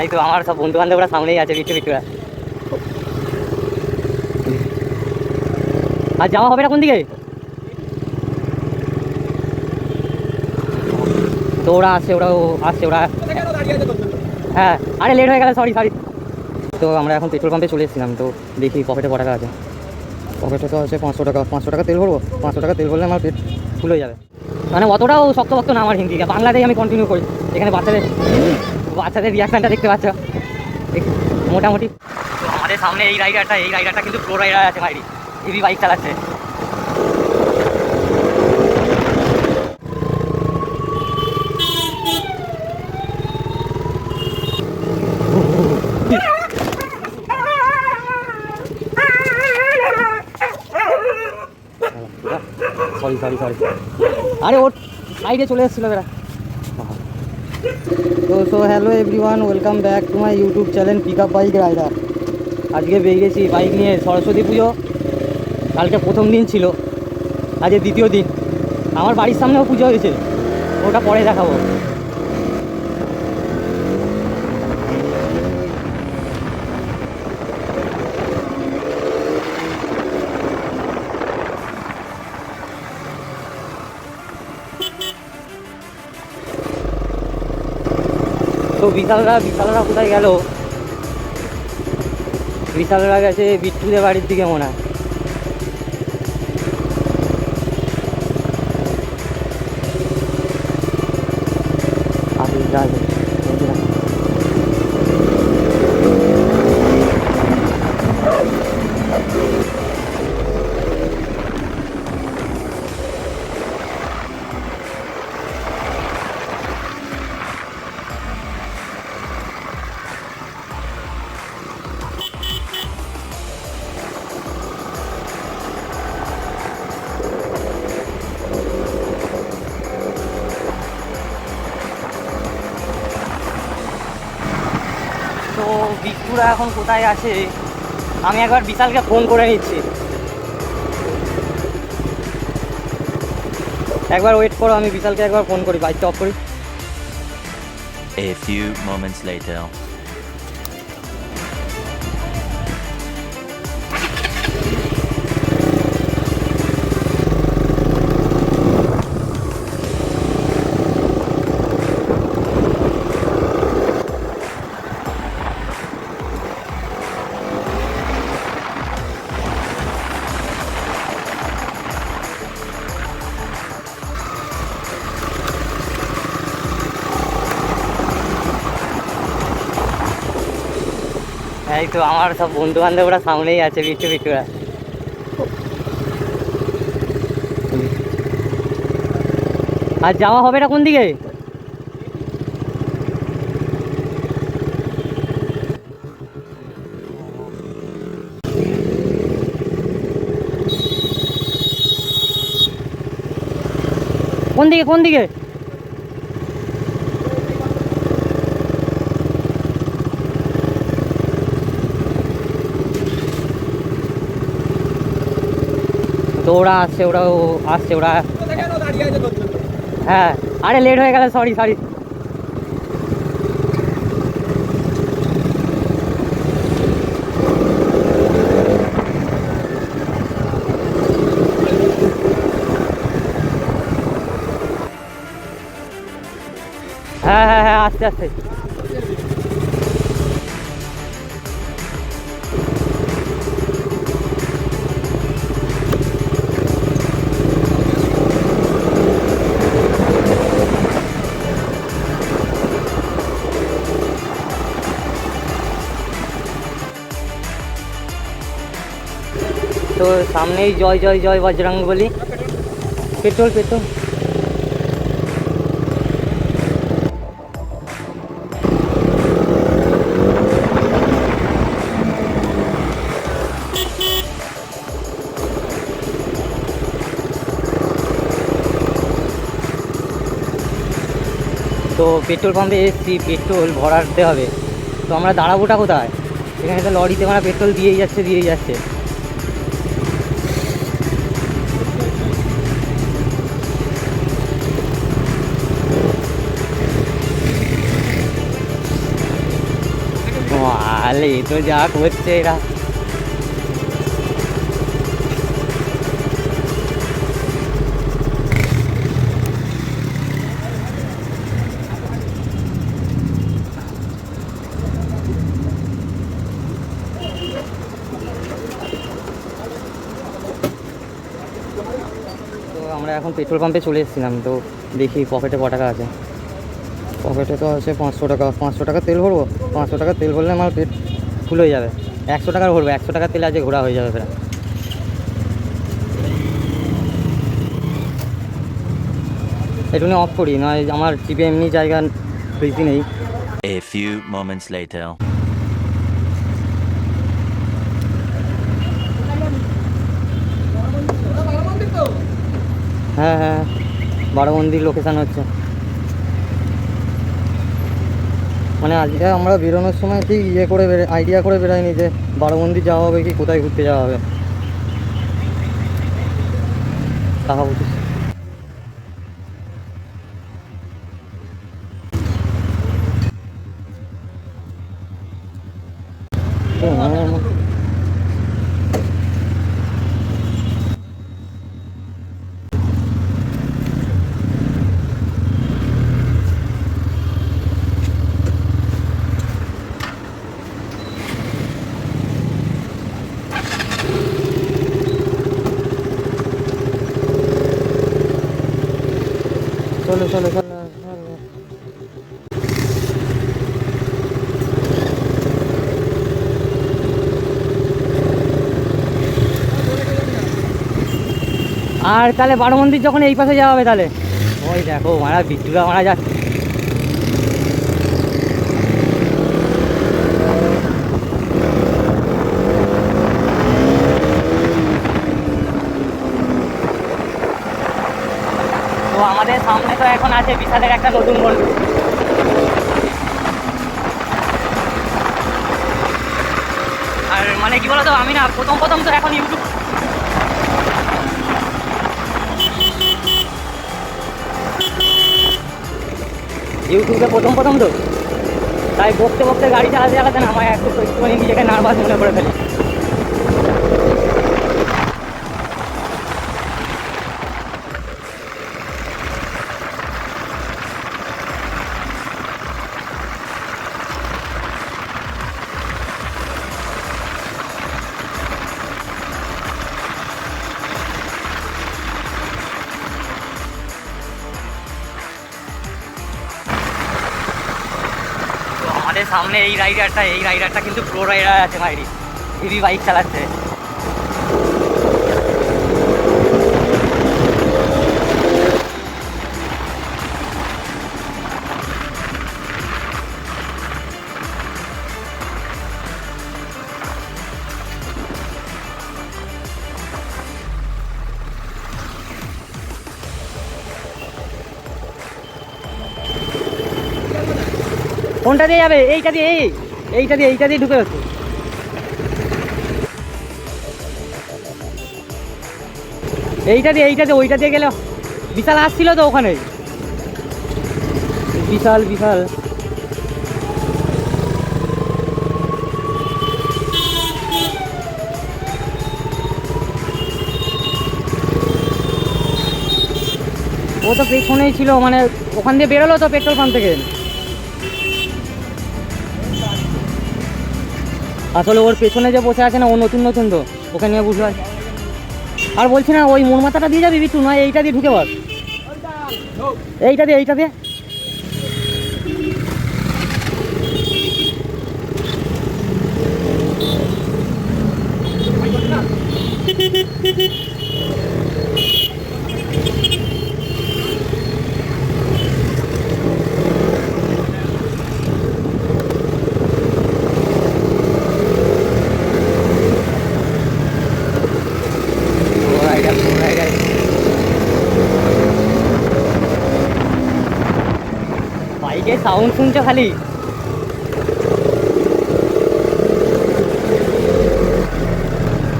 এই তো আমার সব বন্ধু বান্ধবরা সামনেই আছে বিট্টু বিট্টুরা আর যাওয়া হবে না কোন দিকে? তো ওরা আসছে ওরা আসছে ওরা হ্যাঁ আরে লেট হয়ে গেল সরি সরি তো আমরা এখন পেট্রোল পাম্পে চলে এসেছিলাম, তো দেখি পকেটে ক টাকা আছে। পকেটে তো আছে পাঁচশো টাকা পাঁচশো টাকা তেল ভরবো, পাঁচশো টাকা তেল ভরলে আমার পেট ফুল যাবে। মানে অতটাও শক্ত ভক্ত না আমার হিন্দি বাংলাতেই আমি কন্টিনিউ করি, এখানে বাচ্চাদের বাচ্চাদের রিয়াকশানটা দেখতে পাচ্ছ। মোটামুটি। আমাদের সামনে এই রাইডারটা এই রাইডারটা কিন্তু প্রো রাইডার আছে বাইরে হেভি বাইক চালাচ্ছে। সরি সরি সরি আরে ওর সাইডে চলে এসেছিল বেড়া। তো so hello everyone welcome back to my YouTube channel pick up bike rider আজকে বেরিয়েছি বাইক নিয়ে সরস্বতী পুজো। কালকে প্রথম দিন ছিল, আজকে দ্বিতীয় দিন। আমার বাড়ির সামনেও পুজো হয়েছে, ওটা পরে দেখাবো। তো বিশালরা বিশালরা কোথায় গেল? বিশালরা গেছে বিট্টুদের বাড়ির দিকে মনে হয়। আরে এখন কোথায় আছে? আমি একবার বিশালকে ফোন করে নিচ্ছি। একবার ওয়েট করো, আমি বিশালকে একবার ফোন করি বাইকটা অফ করি। A few moments later. এই তো আমার সব বন্ধু বান্ধবরা সামনেই আছে বিট্টু বিট্টুরা আর যাওয়া হবে না কোন দিকে কোন দিকে কোন দিকে তো ওরা আসছে, ওরা ও আসছে, ওরা হ্যাঁ আরে লেট হয়ে গেল সরি সরি হ্যাঁ হ্যাঁ হ্যাঁ আস্তে আস্তে সামনেই জয় জয় জয় বজরং বলি। Petrol petrol. তো পেট্রোল পাম্পে এসেছি, পেট্রোল ভরাতে হবে। তো আমরা দাঁড়াবোটা কোথায়? এখানে তো লরিতে মানে পেট্রোল দিয়েই যাচ্ছে দিয়েই যাচ্ছে। আলে এ তো যা করছে এরা। আমরা এখন পেট্রোল পাম্পে চলে এসেছিলাম, তো দেখি পকেটে ক টাকা আছে। পকেটে তো আছে পাঁচশো টাকা পাঁচশো টাকা তেল ভরবো? পাঁচশো টাকা তেল ভরলে আমার পেট ফুল হয়ে যাবে। একশো টাকার ভরবো একশো টাকা তেল আছে ঘোরা হয়ে যাবে প্রায় একটু অফ করি নয় আমার টিপে এমনি জায়গা বেশি নেই। A few moments later. হ্যাঁ হ্যাঁ বারো মন্দির লোকেশান হচ্ছে। মানে আজকে আমরা বেরোনোর সময় ঠিক ইয়ে করে বেরো আইডিয়া করে বেরোয়নি যে বারো মন্দির যাওয়া হবে কি কোথায় ঘুরতে যাওয়া হবে। টাকা বুঝিস চলো চলো চলো চলো। আর তাহলে বারো মন্দির যখন এই পাশে যাওয়া হবে তাহলে? ওই দেখো, মারা বিদ্যুৎ মারা যাচ্ছে। আমাদের সামনে তো এখন আছে বিশালের একটা নতুন মন্দির। আর মানে কি বলতো, আমি না, প্রথম প্রথম তো এখন ইউটিউব ইউটিউবে প্রথম প্রথম তো। তাই বকতে বকতে গাড়ি চালাতে চালাতে না আমার একটু একটুখানি নিজেকে নার্ভাস মনে করে ফেলি। সামনে এই রাইডারটা এই রাইডারটা কিন্তু প্রো রাইডার আছে মাইরি হেভি বাইক চালাচ্ছে। কোনটা দিয়ে যাবে? এইটা দিয়ে, এই, এইটা দিয়ে এইটা দিয়ে ঢুকে যাচ্ছে। এইটা দিয়ে এইটা দিয়ে, ওইটা দিয়ে গেলে। বিশাল আসছিল তো ওখানে। বিশাল বিশাল। ও তো পেছনেই ছিল মানে ওখান দিয়ে বেরোলো তো পেট্রোল পাম্প থেকে। আসলে ওর পেছনে যে বসে আছে না, ও নতুন নতুন তো, ওকে নিয়ে পারছি। আর বলছি না, ওই মোর মাথাটা দিয়ে যাবি বিট্টু নয়, এইটা দিয়ে ঢুকে বল এইটা দিয়ে এইটা দিয়ে। বাইকে সাউন্ড শুনছো খালি?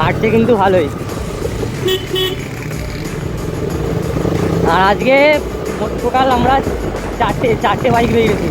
হাঁটছে কিন্তু ভালোই। আর আজকে সকাল আমরা চারটে চারটে বাইক বেরিয়েছি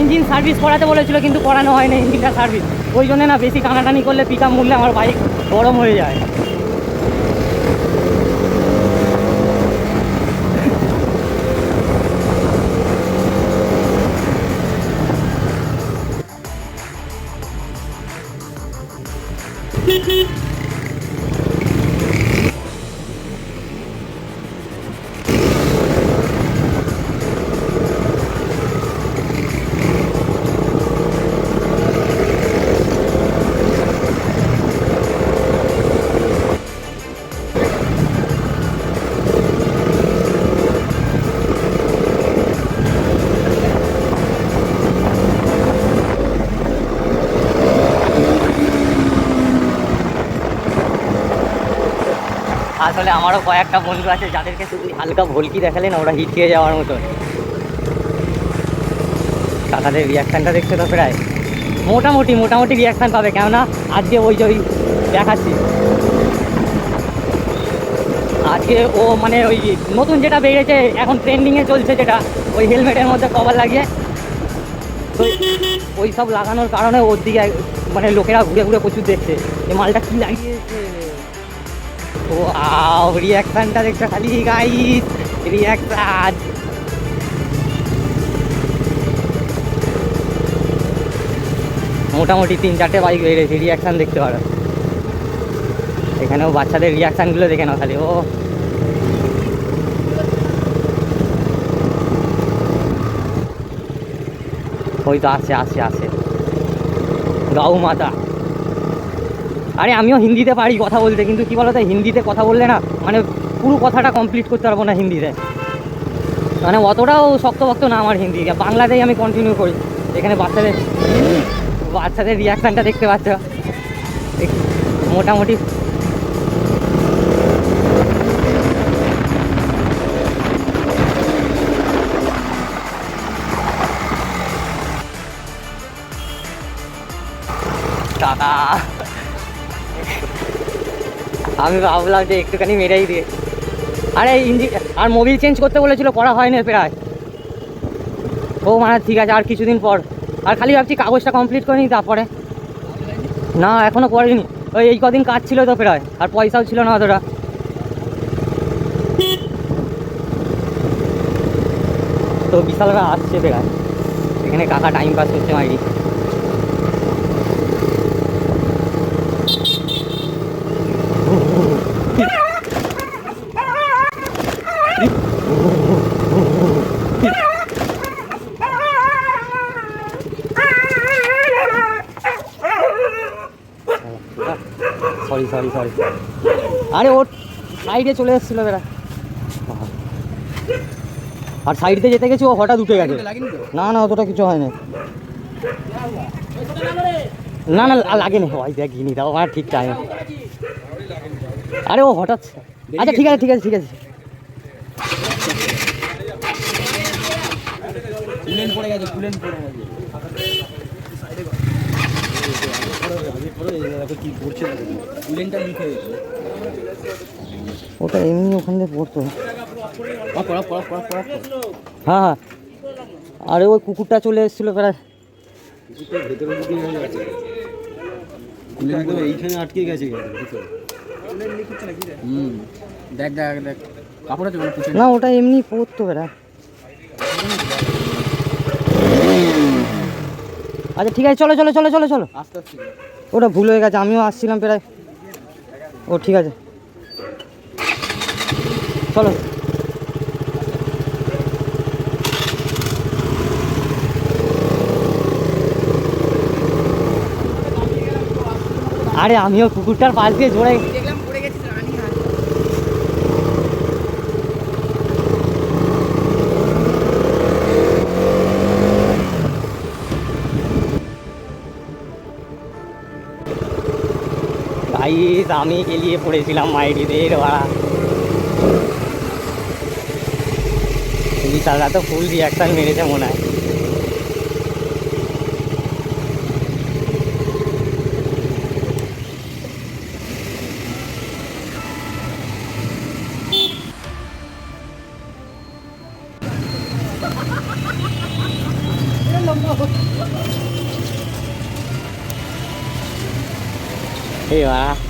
ইঞ্জিন সার্ভিস করাতে বলেছিল, কিন্তু করানো হয় না ইঞ্জিনটা সার্ভিস। ওই জন্য না বেশি টানাটানি করলে পিক আপ মূল্যে আমার বাইক গরম হয়ে যায়। আসলে আমারও কয়েকটা বন্ধু আছে, যাদেরকে শুধু হালকা ভলকি দেখালেন, ওরা হিট খেয়ে যাওয়ার মতো। কাকাদের রিয়াকশানটা দেখছে তো প্রায়? মোটামুটি মোটামুটি রিয়াকশান পাবে, কেননা আজকে ওই যে ওই দেখাচ্ছি। আজকে ও মানে ওই নতুন যেটা বেরিয়েছে এখন ট্রেন্ডিংয়ে চলছে যেটা, ওই হেলমেটের মধ্যে কভার লাগিয়ে। তো ওই সব লাগানোর কারণে ওর দিকে মানে লোকেরা ঘুরে ঘুরে প্রচুর দেখছে যে মালটা কী লাগিয়েছে। ও আও রিয়াকশনটা দেখছ খালি গাইস রিয়াকশন মোটামুটি তিন চারটে বাইক বেরিয়েছে রিয়াকশন দেখতে পারো। এখানেও বাচ্চাদের রিয়াকশানগুলো দেখে নাও খালি, ও। ওই তো আছে আছে আছে। গাউ মাতা আরে আমিও হিন্দিতে পারি কথা বলতে, কিন্তু কি বলতো, হিন্দিতে কথা বললে না মানে পুরো কথাটা কমপ্লিট করতে পারব না হিন্দিতে। মানে অতটাও শক্ত ভক্ত না আমার হিন্দি। বাংলাতেই আমি কন্টিনিউ করি। এখানে বাচ্চাদের বাচ্চাদের রিয়াকশানটা দেখতে পাচ্ছ। মোটামুটি টাকা আমি ভাবলাম যে একটুখানি মেরেই দিয়ে। আরে ইঞ্জিন আর মোবিল চেঞ্জ করতে বলেছিল, করা হয়নি প্রায়। ও মানে ঠিক আছে, আর কিছুদিন পর। আর খালি ভাবছি কাগজটা কমপ্লিট করে নিই তারপরে। না এখনও করিনি। ওই এই কদিন কাজ ছিল তো প্রায়, আর পয়সাও ছিল না অতটা। তো বিশালরা আসছে প্রায়। এখানে কাকা টাইম পাস করছে মাইরি। সরি সরি সরি আরে ওর সাইডে চলে এসেছিল বেড়া আর সাইডে যেতে গেছি, ও হঠাৎ উঠে গেছে। না না, অতটা কিছু হয় না না না লাগেনি। ভাই দেখিনি তাও আমার ঠিক টাইম আরে ও হঠাৎ আচ্ছা ঠিক আছে ঠিক আছে ঠিক আছে। কুলেন পড়ে গেছে কুলেন পড়ে গেছে। ওটা এমনি ওখান থেকে পড়তো। পড়া পড়া পড়া পড়া হ্যাঁ হ্যাঁ। আরে ওই কুকুরটা চলে এসেছিল প্রায়। এইখানে আটকে গেছে হুম। দেখ দেখ দেখ। কাপড় না ওটা এমনি পড়তো বেড়া আচ্ছা ঠিক আছে চলো চলো চলো চলো চলো। ওটা ভুল হয়ে গেছে আমিও আসছিলাম প্রায়। ও ঠিক আছে। চলো। আরে আমিও কুকুরটার পাশ দিয়ে জোরে গাইস আমি এলিয়ে পড়েছিলাম মাইরিদের ভাড়া বিশালরা তো ফুল রিয়াকশন মেরেছে মনে হয়। এই বাড়া